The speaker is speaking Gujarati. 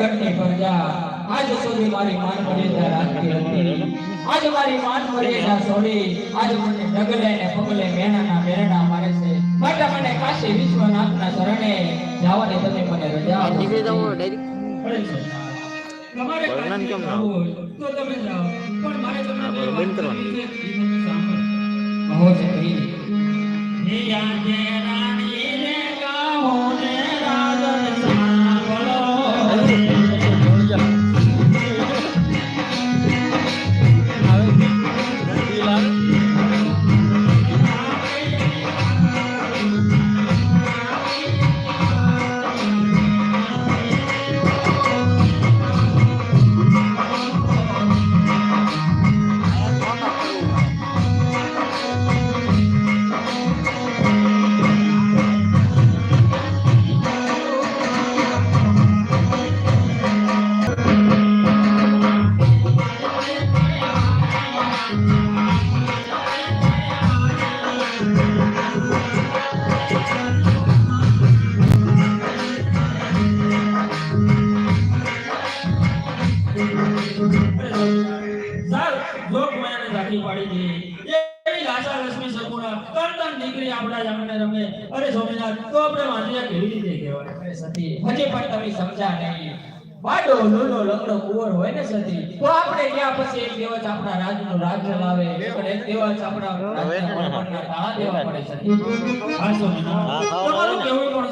સતી પ્રજા. આજ સુધી મારી માન મર્યાદા રાખતી હતી. આજ મારી માન મર્યાદા છોડી આજ મને ડગલે ને પગલે મેણાના મેરણા મારે છે. માટે મને કાશી વિશ્વનાથના શરણે જવાની તમે મને રજા આપો વર્ણન કેમ ના તો તમે જાઓ. પણ મારે તમને બંધ કરવાનું. કરવી છે. હે આજે લક્ષ્મી સગુણા, તન તન દીકરી આપણા જમને રમે. અરે સ્વામિનાથ, તો આપણે વાંઢિયા કેવી રીતે કહેવાય? અરે સતી, હજી પણ તમે સમજા નહીં. વાડો લોલો લંગડો કુંવર હોય ને સતી, તો આપણે ગયા પછી એક દિવસ આપણા નો રાજ ચલાવે, પણ એક દિવસ આપણા રાજના દેવા પડે સતી. હા, હા, તમારું કેવું પણ